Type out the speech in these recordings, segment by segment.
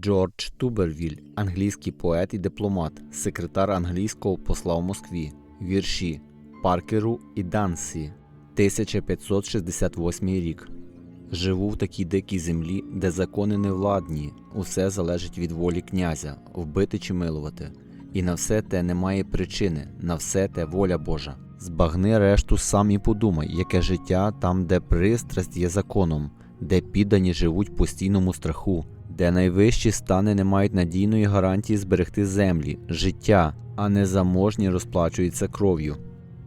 Джордж Тубервіль, англійський поет і дипломат, секретар англійського посла в Москві. Вірші Паркеру і Дансі, 1568 рік. Живу в такій дикій землі, де закони невладні, усе залежить від волі князя, вбити чи милувати. І на все те немає причини, на все те воля Божа. Збагни решту сам і подумай, яке життя там, де пристрасть є законом, де піддані живуть в постійному страху, де найвищі стани не мають надійної гарантії зберегти землі, життя, а незаможні розплачуються кров'ю.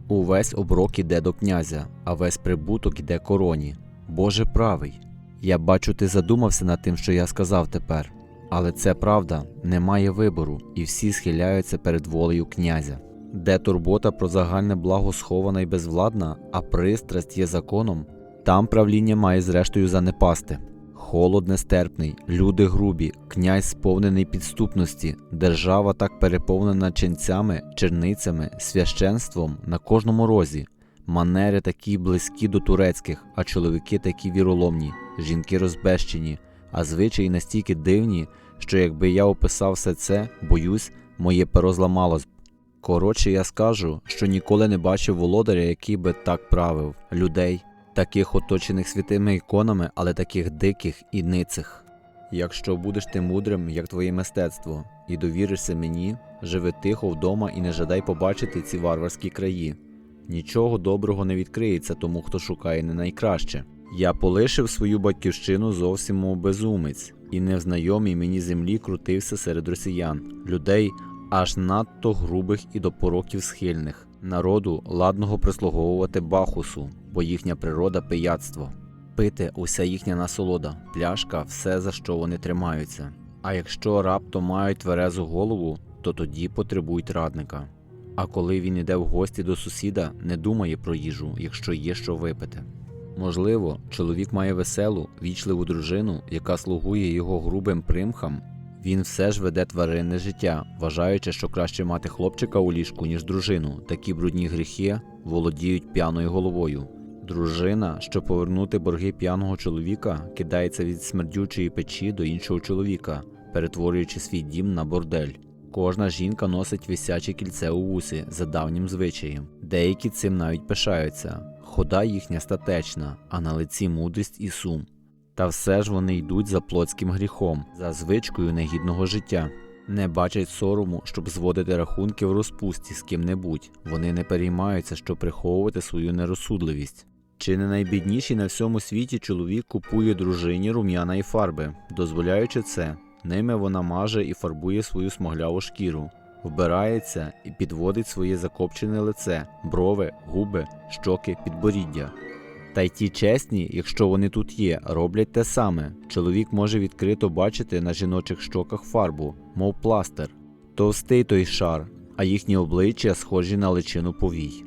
Увесь оброк іде до князя, а весь прибуток іде короні. Боже правий. Я бачу, ти задумався над тим, що я сказав тепер. Але це правда, немає вибору, і всі схиляються перед волею князя. Де турбота про загальне благо схована і безвладна, а пристрасть є законом, там правління має зрештою занепасти. Холод нестерпний, люди грубі, князь сповнений підступності, держава так переповнена ченцями, черницями, священством на кожному розі. Манери такі близькі до турецьких, а чоловіки такі віроломні, жінки розбещені, а звичаї настільки дивні, що якби я описав все це, боюсь, моє перо зламалось. Коротше, я скажу, що ніколи не бачив володаря, який би так правив людей, таких оточених святими іконами, але таких диких і ницих. Якщо будеш ти мудрим, як твоє мистецтво, і довіришся мені, живи тихо вдома і не жадай побачити ці варварські краї. Нічого доброго не відкриється тому, хто шукає не найкраще. Я полишив свою батьківщину зовсім мов безумець, і не в знайомій мені землі крутився серед росіян, людей аж надто грубих і до пороків схильних, народу ладного прислуговувати Бахусу, бо їхня природа пияцтво. Пити уся їхня насолода, пляшка все за що вони тримаються. А якщо раптом мають тверезу голову, то тоді потребують радника. А коли він іде в гості до сусіда, не думає про їжу, якщо є що випити. Можливо, чоловік має веселу, вічливу дружину, яка слугує його грубим примхам. Він все ж веде тваринне життя, вважаючи, що краще мати хлопчика у ліжку, ніж дружину. Такі брудні гріхи володіють п'яною головою. Дружина, щоб повернути борги п'яного чоловіка, кидається від смердючої печі до іншого чоловіка, перетворюючи свій дім на бордель. Кожна жінка носить висяче кільце у вусі за давнім звичаєм. Деякі цим навіть пишаються. Хода їхня статечна, а на лиці мудрість і сум. Та все ж вони йдуть за плотським гріхом, за звичкою негідного життя. Не бачать сорому, щоб зводити рахунки в розпусті з ким-небудь. Вони не переймаються, щоб приховувати свою нерозсудливість. Чи не найбідніший на всьому світі чоловік купує дружині рум'яна і фарби, дозволяючи це, ними вона маже і фарбує свою смогляву шкіру, вбирається і підводить своє закопчене лице, брови, губи, щоки, підборіддя. Та й ті чесні, якщо вони тут є, роблять те саме. Чоловік може відкрито бачити на жіночих щоках фарбу, мов пластир. Товстий той шар, а їхні обличчя схожі на личину повій.